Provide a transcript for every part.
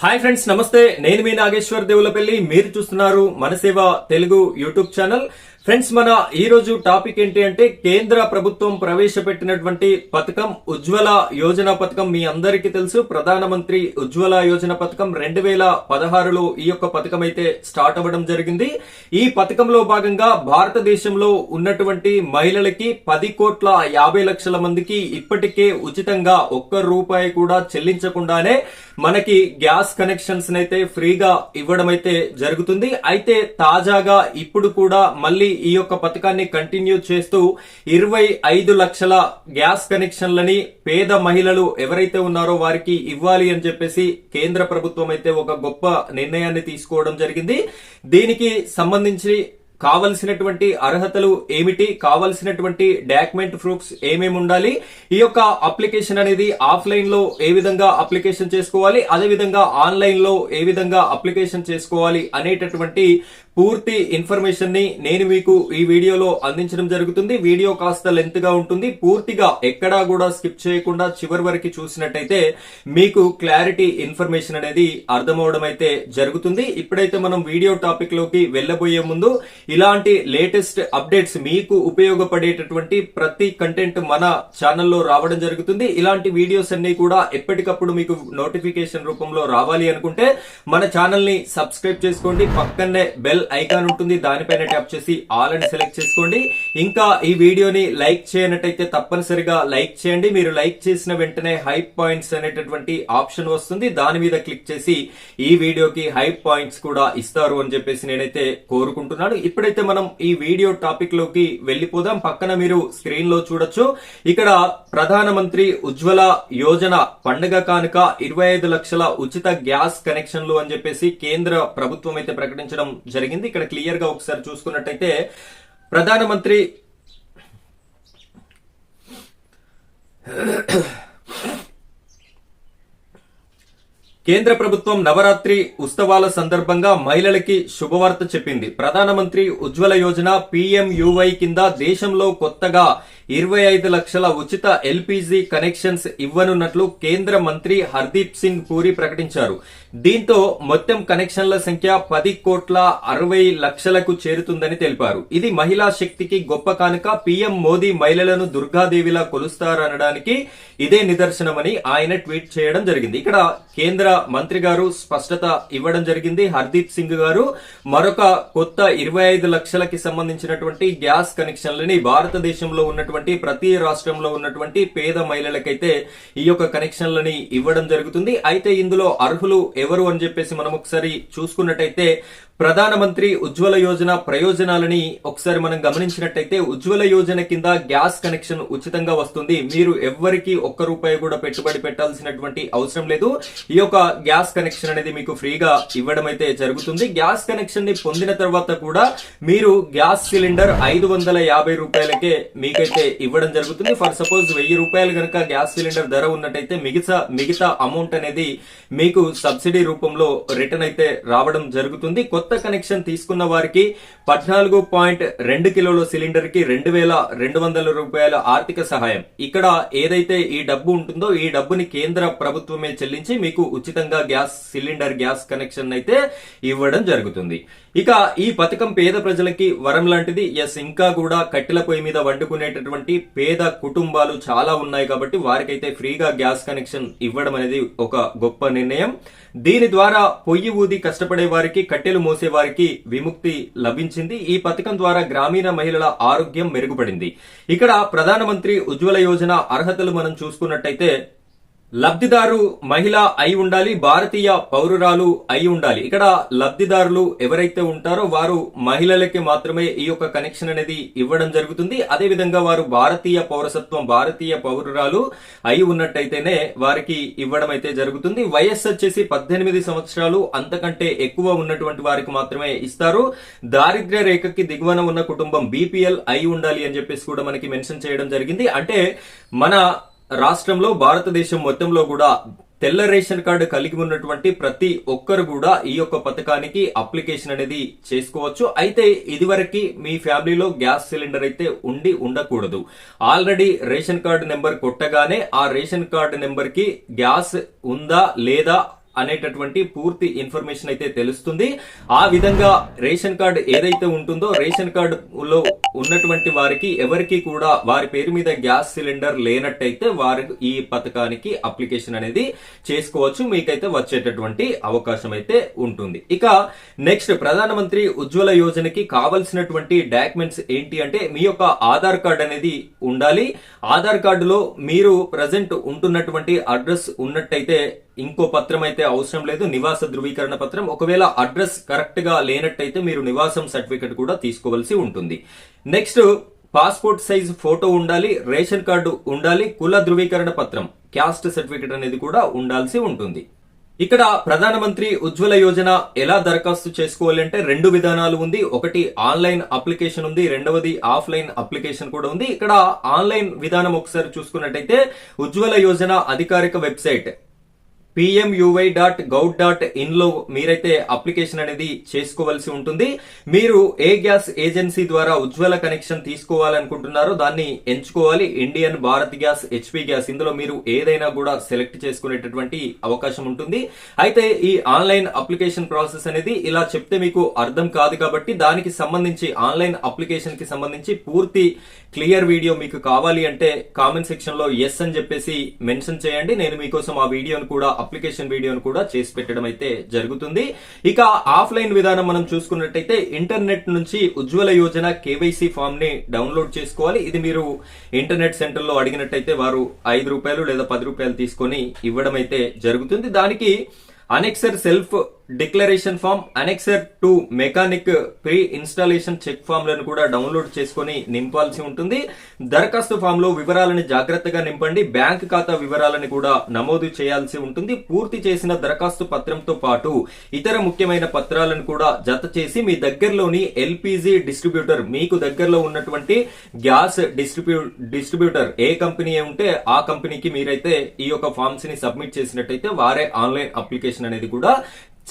Hi friends నమస్తే. నేను మీ నాగేశ్వర్ దేవులపల్లి. మీరు చూస్తున్నారు Manaseva Telugu YouTube channel. Friends మన ఈ రోజు టాపిక్ ఏంటి అంటే కేంద్ర ప్రభుత్వం ప్రవేశపెట్టినటువంటి పథకం ఉజ్వల యోజన పథకం మీ అందరికీ తెలుసు. ప్రధానమంత్రి ఉజ్వల యోజన పథకం రెండు వేల పదహారులో ఈ యొక్క పథకం అయితే స్టార్ట్ అవ్వడం జరిగింది. ఈ పథకంలో భాగంగా భారతదేశంలో ఉన్నటువంటి మహిళలకి పది కోట్ల యాభై లక్షల మందికి ఇప్పటికే ఉచితంగా ఒక్క రూపాయి కూడా చెల్లించకుండానే మనకి గ్యాస్ కనెక్షన్స్ అయితే ఫ్రీగా ఇవ్వడం అయితే జరుగుతుంది. అయితే తాజాగా ఇప్పుడు కూడా మళ్ళీ ఈ యొక్క పథకాన్ని కంటిన్యూ చేస్తూ ఇరవై ఐదు లక్షల గ్యాస్ కనెక్షన్లని పేద మహిళలు ఎవరైతే ఉన్నారో వారికి ఇవ్వాలి అని చెప్పేసి కేంద్ర ప్రభుత్వం అయితే ఒక గొప్ప నిర్ణయాన్ని తీసుకోవడం జరిగింది. దీనికి సంబంధించి కావలసినటువంటి అర్హతలు ఏమిటి? కావలసినటువంటి డాక్యుమెంట్ ప్రూఫ్స్ ఏమేమి ఉండాలి? ఈ యొక్క అప్లికేషన్ అనేది ఆఫ్లైన్లో ఏ విధంగా అప్లికేషన్ చేసుకోవాలి? అదే విధంగా ఆన్లైన్లో ఏ విధంగా అప్లికేషన్ చేసుకోవాలి అనేటటువంటి పూర్తి ఇన్ఫర్మేషన్ని నేను మీకు ఈ వీడియోలో అందించడం జరుగుతుంది. వీడియో కాస్త లెంత్గా ఉంటుంది. పూర్తిగా ఎక్కడా కూడా స్కిప్ చేయకుండా చివరి వరకు చూసినట్టయితే మీకు క్లారిటీ ఇన్ఫర్మేషన్ అనేది అర్థమవడం అయితే జరుగుతుంది. ఇప్పుడైతే మనం వీడియో టాపిక్లోకి వెళ్ళబోయే ముందు ఇలాంటి లేటెస్ట్ అప్డేట్స్ మీకు ఉపయోగపడేటటువంటి ప్రతి కంటెంట్ మన ఛానల్లో రావడం జరుగుతుంది. ఇలాంటి వీడియోస్ అన్ని కూడా ఎప్పటికప్పుడు మీకు నోటిఫికేషన్ రూపంలో రావాలి అనుకుంటే మన ఛానల్ని సబ్స్క్రైబ్ చేసుకోండి. పక్కనే బెల్ ఐకాన్ ఉంటుంది దానిపైన ట్యాప్ చేసి ఆల్ అని సెలెక్ట్ చేసుకోండి. ఇంకా ఈ వీడియోని లైక్ చేయనట్టయితే తప్పనిసరిగా లైక్ చేయండి. మీరు లైక్ చేసిన వెంటనే హైప్ పాయింట్స్ అనేటటువంటి ఆప్షన్ వస్తుంది. దాని మీద క్లిక్ చేసి ఈ వీడియోకి హైప్ పాయింట్స్ కూడా ఇస్తారు అని చెప్పేసి నేనైతే కోరుకుంటున్నాను. ఇప్పుడైతే మనం ఈ వీడియో టాపిక్లోకి వెళ్ళిపోదాం. పక్కన మీరు స్క్రీన్లో చూడొచ్చు. ఇక్కడ ప్రధానమంత్రి ఉజ్వల యోజన పండుగ కానుక ఇరవై ఐదు లక్షల ఉచిత గ్యాస్ కనెక్షన్లు అని చెప్పేసి కేంద్ర ప్రభుత్వం అయితే ప్రకటించడం జరిగింది. ఇక్కడ క్లియర్గా ఒకసారి చూసుకున్నట్టయితే ప్రధానమంత్రి కేంద్ర ప్రభుత్వం నవరాత్రి ఉత్సవాల సందర్భంగా మహిళలకి శుభవార్త చెప్పింది. ప్రధానమంత్రి ఉజ్వల యోజన పీఎంయువై కింద దేశంలో కొత్తగా ఇరవై ఐదు లక్షల ఉచిత ఎల్పిజి కనెక్షన్స్ ఇవ్వనున్నట్లు కేంద్ర మంత్రి హర్దీప్ సింగ్ పూరి ప్రకటించారు. దీంతో మొత్తం కనెక్షన్ల సంఖ్య పది కోట్ల అరవై లక్షలకు చేరుతుందని తెలిపారు. ఇది మహిళా శక్తికి గొప్ప కానుక. పీఎం మోదీ మహిళలను దుర్గాదేవిలా కొలుస్తారనడానికి ఇదే నిదర్శనమని ఆయన ట్వీట్ చేయడం జరిగింది. ఇక్కడ కేంద్ర మంత్రి గారు స్పష్టత ఇవ్వడం జరిగింది. హర్దీప్ సింగ్ గారు మరొక కొత్త ఇరవై ఐదు లక్షలకి సంబంధించినటువంటి గ్యాస్ కనెక్షన్లని భారతదేశంలో ఉన్నటువంటి ప్రతి రాష్ట్రంలో ఉన్నటువంటి పేద మహిళలకైతే ఈ యొక్క కనెక్షన్లని ఇవ్వడం జరుగుతుంది. అయితే ఇందులో అర్హులు ఎవరు అని చెప్పేసి మనం ఒకసారి చూసుకున్నట్టయితే ప్రధానమంత్రి ఉజ్వల యోజన ప్రయోజనాలని ఒకసారి మనం గమనించినట్టయితే ఉజ్వల యోజన కింద గ్యాస్ కనెక్షన్ ఉచితంగా వస్తుంది. మీరు ఎవ్వరికి ఒక్క రూపాయి కూడా పెట్టుబడి పెట్టాల్సినటువంటి అవసరం లేదు. ఈ యొక్క గ్యాస్ కనెక్షన్ అనేది మీకు ఫ్రీగా ఇవ్వడం అయితే జరుగుతుంది. గ్యాస్ కనెక్షన్ని పొందిన తర్వాత కూడా మీరు గ్యాస్ సిలిండర్ ఐదు వందల యాభై రూపాయలకే మీకైతే ఇవ్వడం జరుగుతుంది. ఫర్ సపోజ్ వెయ్యి రూపాయలు కనుక గ్యాస్ సిలిండర్ ధర ఉన్నట్టయితే మిగతా మిగతా అమౌంట్ అనేది మీకు సబ్సిడీ రూపంలో రిటర్న్ అయితే రావడం జరుగుతుంది. కొత్త కొత్త కనెక్షన్ తీసుకున్న వారికి పద్నాలుగు పాయింట్ రెండు కిలోల సిలిండర్కి రెండు వేల రెండు వందల రూపాయల ఆర్థిక సహాయం. ఇక్కడ ఏదైతే ఈ డబ్బు ఉంటుందో ఈ డబ్బుని కేంద్ర ప్రభుత్వమే చెల్లించి మీకు ఉచితంగా గ్యాస్ సిలిండర్ గ్యాస్ కనెక్షన్ అయితే ఇవ్వడం జరుగుతుంది. ఇక ఈ పథకం పేద ప్రజలకి వరం లాంటిది. ఎస్ ఇంకా కూడా కట్టెల పొయ్యి మీద వండుకునేటటువంటి పేద కుటుంబాలు చాలా ఉన్నాయి కాబట్టి వారికైతే ఫ్రీగా గ్యాస్ కనెక్షన్ ఇవ్వడం అనేది ఒక గొప్ప నిర్ణయం. దీని ద్వారా పొయ్యి ఊది కష్టపడే వారికి కట్టెలు మోసే వారికి విముక్తి లభించింది. ఈ పథకం ద్వారా గ్రామీణ మహిళల ఆరోగ్యం మెరుగుపడింది. ఇక్కడ ప్రధానమంత్రి ఉజ్వల యోజన అర్హతలు మనం చూసుకున్నట్టయితే లబ్ధిదారు మహిళ అయి ఉండాలి భారతీయ పౌరురాలు అయి ఉండాలి. ఇక్కడ లబ్ధిదారులు ఎవరైతే ఉంటారో వారు మహిళలకి మాత్రమే ఈ యొక్క కనెక్షన్ అనేది ఇవ్వడం జరుగుతుంది. అదే విధంగా వారు భారతీయ పౌరసత్వం భారతీయ పౌరురాలు అయి ఉన్నట్టయితేనే వారికి ఇవ్వడం అయితే జరుగుతుంది. వయస్సు వచ్చేసి పద్దెనిమిది సంవత్సరాలు అంతకంటే ఎక్కువ ఉన్నటువంటి వారికి మాత్రమే ఇస్తారు. దారిద్ర్య రేఖకి దిగువన ఉన్న కుటుంబం బీపీఎల్ అయి ఉండాలి అని చెప్పేసి కూడా మనకి మెన్షన్ చేయడం జరిగింది. అంటే మన రాష్ట్రంలో భారతదేశం మొత్తంలో కూడా తెల్ల రేషన్ కార్డు కలిగి ఉన్నటువంటి ప్రతి ఒక్కరు కూడా ఈ యొక్క పథకానికి అప్లికేషన్ అనేది చేసుకోవచ్చు. అయితే ఇదివరకు మీ ఫ్యామిలీలో గ్యాస్ సిలిండర్ అయితే ఉండి ఉండకూడదు. ఆల్రెడీ రేషన్ కార్డు నెంబర్ కొట్టగానే ఆ రేషన్ కార్డు నెంబర్కి గ్యాస్ ఉందా లేదా అనేటటువంటి పూర్తి ఇన్ఫర్మేషన్ అయితే తెలుస్తుంది. ఆ విధంగా రేషన్ కార్డు ఏదైతే ఉంటుందో రేషన్ కార్డులో ఉన్నటువంటి వారికి ఎవరికి కూడా వారి పేరు మీద గ్యాస్ సిలిండర్ లేనట్టయితే వారి ఈ పథకానికి అప్లికేషన్ అనేది చేసుకోవచ్చు. మీకైతే వచ్చేటటువంటి అవకాశం అయితే ఉంటుంది. ఇక నెక్స్ట్ ప్రధానమంత్రి ఉజ్వల యోజనకి కావలసినటువంటి డాక్యుమెంట్స్ ఏంటి అంటే మీ యొక్క ఆధార్ కార్డ్ అనేది ఉండాలి. ఆధార్ కార్డులో మీరు ప్రజెంట్ ఉంటున్నటువంటి అడ్రస్ ఉన్నట్టయితే ఇంకో పత్రం అయితే అవసరం లేదు నివాస ధృవీకరణ పత్రం. ఒకవేళ అడ్రస్ కరెక్ట్గా లేనట్టయితే మీరు నివాసం సర్టిఫికెట్ కూడా తీసుకోవాల్సి ఉంటుంది. నెక్స్ట్ పాస్పోర్ట్ సైజ్ ఫోటో ఉండాలి రేషన్ కార్డు ఉండాలి కుల ధృవీకరణ పత్రం. క్యాస్ట్ సర్టిఫికెట్ అనేది కూడా ఉండాల్సి ఉంటుంది. ఇక్కడ ప్రధానమంత్రి ఉజ్వల యోజన ఎలా దరఖాస్తు చేసుకోవాలి అంటే రెండు విధానాలు ఉంది. ఒకటి ఆన్లైన్ అప్లికేషన్ ఉంది రెండవది ఆఫ్లైన్ అప్లికేషన్ కూడా ఉంది. ఇక్కడ ఆన్లైన్ విధానం ఒకసారి చూసుకున్నట్టయితే ఉజ్వల యోజన అధికారిక website PMUY dot gov dot ఇన్లో మీరైతే అప్లికేషన్ అనేది చేసుకోవాల్సి ఉంటుంది. మీరు ఏ గ్యాస్ ఏజెన్సీ ద్వారా ఉజ్వల కనెక్షన్ తీసుకోవాలనుకుంటున్నారో దాన్ని ఎంచుకోవాలి. Indian Bharat gas HP gas ఇందులో మీరు ఏదైనా కూడా సెలెక్ట్ చేసుకునేటటువంటి అవకాశం ఉంటుంది. అయితే ఈ ఆన్లైన్ అప్లికేషన్ ప్రాసెస్ అనేది ఇలా చెప్తే మీకు అర్థం కాదు కాబట్టి దానికి సంబంధించి ఆన్లైన్ అప్లికేషన్కి సంబంధించి పూర్తి క్లియర్ వీడియో మీకు కావాలి అంటే కామెంట్ సెక్షన్లో ఎస్ అని చెప్పేసి మెన్షన్ చేయండి. నేను మీకోసం ఆ వీడియోను కూడా అప్లికేషన్ వీడియోను కూడా చేసి పెట్టడం అయితే జరుగుతుంది. ఇక ఆఫ్లైన్ విధానం మనం చూసుకున్నట్టయితే ఇంటర్నెట్ నుంచి ఉజ్వల యోజన కేవైసీ ఫామ్ని డౌన్లోడ్ చేసుకోవాలి. ఇది మీరు ఇంటర్నెట్ సెంటర్లో అడిగినట్టయితే వారు ఐదు రూపాయలు లేదా పది రూపాయలు తీసుకొని ఇవ్వడం అయితే జరుగుతుంది. దానికి annexure self declaration form annexure two mechanic pre installation check ఫామ్లను కూడా డౌన్లోడ్ చేసుకొని నింపాల్సి ఉంటుంది. దరఖాస్తు ఫామ్లో వివరాలను జాగ్రత్తగా నింపండి. బ్యాంక్ ఖాతా వివరాలను కూడా నమోదు చేయాల్సి ఉంటుంది. పూర్తి చేసిన దరఖాస్తు పత్రంతో పాటు ఇతర ముఖ్యమైన పత్రాలను కూడా జత చేసి మీ దగ్గరలోని ఎల్పిజి డిస్ట్రిబ్యూటర్ మీకు దగ్గరలో ఉన్నటువంటి గ్యాస్ డిస్ట్రిబ్యూ డిస్ట్రిబ్యూటర్ ఏ కంపెనీ ఉంటే ఆ కంపెనీకి మీరైతే ఈ యొక్క ఫామ్స్ని సబ్మిట్ చేసినట్టయితే వారే ఆన్లైన్ అప్లికేషన్ అనేది కూడా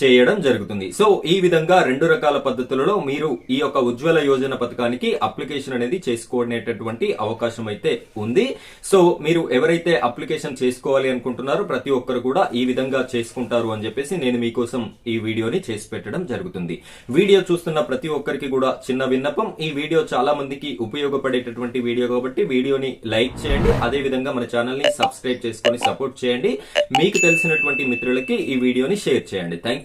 చేయడం జరుగుతుంది. సో ఈ విధంగా రెండు రకాల పద్ధతులలో మీరు ఈ యొక్క ఉజ్వల యోజన పథకానికి అప్లికేషన్ అనేది చేసుకునేటటువంటి అవకాశం అయితే ఉంది. సో మీరు ఎవరైతే అప్లికేషన్ చేసుకోవాలి అనుకుంటున్నారో ప్రతి ఒక్కరు కూడా ఈ విధంగా చేసుకుంటారు అని చెప్పేసి నేను మీకోసం ఈ వీడియోని చేసి పెట్టడం జరుగుతుంది. వీడియో చూస్తున్న ప్రతి ఒక్కరికి కూడా చిన్న విన్నపం. ఈ వీడియో చాలా మందికి ఉపయోగపడేటటువంటి వీడియో కాబట్టి వీడియోని లైక్ చేయండి. అదే విధంగా మన ఛానల్ని సబ్స్క్రైబ్ చేసుకొని సపోర్ట్ చేయండి. మీకు తెలిసినటువంటి మిత్రులకి ఈ వీడియోని షేర్ చేయండి. Thank